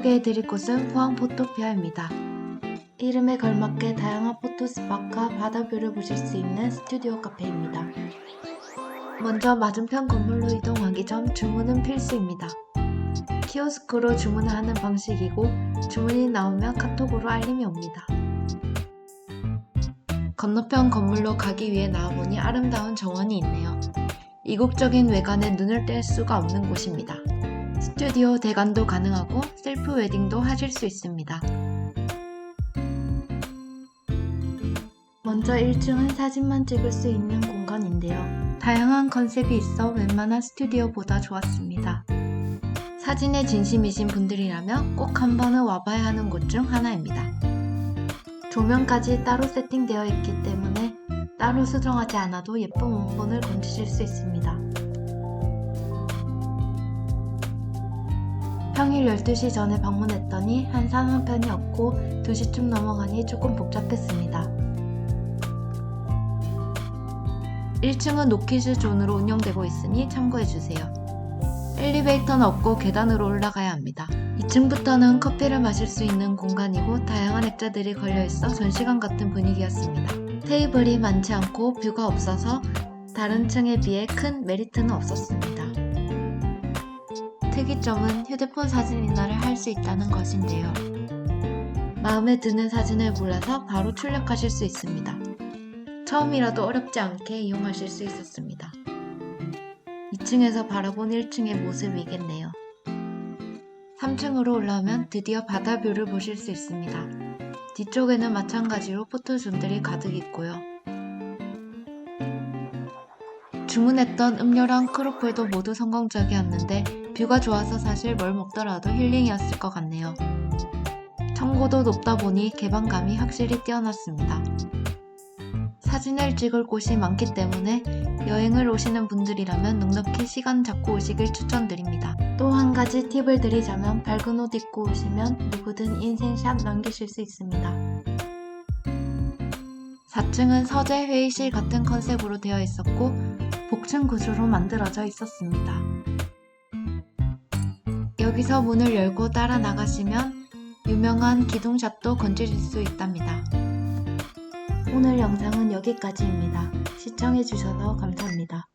소개해드릴 곳은 포항 포토피아입니다. 이름에 걸맞게 다양한 포토 스팟과 바다뷰를 보실 수 있는 스튜디오 카페입니다. 먼저 맞은편 건물로 이동하기 전 주문은 필수입니다. 키오스크로 주문을 하는 방식이고 주문이 나오면 카톡으로 알림이 옵니다. 건너편 건물로 가기 위해 나와보니 아름다운 정원이 있네요. 이국적인 외관에 눈을 뗄 수가 없는 곳입니다. 스튜디오 대관도 가능하고 셀프 웨딩도 하실 수 있습니다. 먼저 1층은 사진만 찍을 수 있는 공간인데요. 다양한 컨셉이 있어 웬만한 스튜디오보다 좋았습니다. 사진에 진심이신 분들이라면 꼭 한 번은 와봐야 하는 곳 중 하나입니다. 조명까지 따로 세팅되어 있기 때문에 따로 수정하지 않아도 예쁜 원본을 건지실 수 있습니다. 평일 12시 전에 방문했더니 한산 한편이 없고 2시쯤 넘어가니 조금 복잡했습니다. 1층은 노키즈 존으로 운영되고 있으니 참고해주세요. 엘리베이터는 없고 계단으로 올라가야 합니다. 2층부터는 커피를 마실 수 있는 공간이고 다양한 액자들이 걸려있어 전시관 같은 분위기였습니다. 테이블이 많지 않고 뷰가 없어서 다른 층에 비해 큰 메리트는 없었습니다. 특이점은 휴대폰 사진이나를 할 수 있다는 것인데요. 마음에 드는 사진을 골라서 바로 출력하실 수 있습니다. 처음이라도 어렵지 않게 이용하실 수 있었습니다. 2층에서 바라본 1층의 모습이겠네요. 3층으로 올라오면 드디어 바다 뷰를 보실 수 있습니다. 뒤쪽에는 마찬가지로 포토존들이 가득 있고요. 주문했던 음료랑 크로플도 모두 성공적이었는데 뷰가 좋아서 사실 뭘 먹더라도 힐링이었을 것 같네요. 청고도 높다 보니 개방감이 확실히 뛰어났습니다. 사진을 찍을 곳이 많기 때문에 여행을 오시는 분들이라면 넉넉히 시간 잡고 오시길 추천드립니다. 또 한 가지 팁을 드리자면 밝은 옷 입고 오시면 누구든 인생샷 남기실 수 있습니다. 4층은 서재 회의실 같은 컨셉으로 되어 있었고 복층 구조로 만들어져 있었습니다. 여기서 문을 열고 따라 나가시면 유명한 기둥샷도 건지실 수 있답니다. 오늘 영상은 여기까지입니다. 시청해주셔서 감사합니다.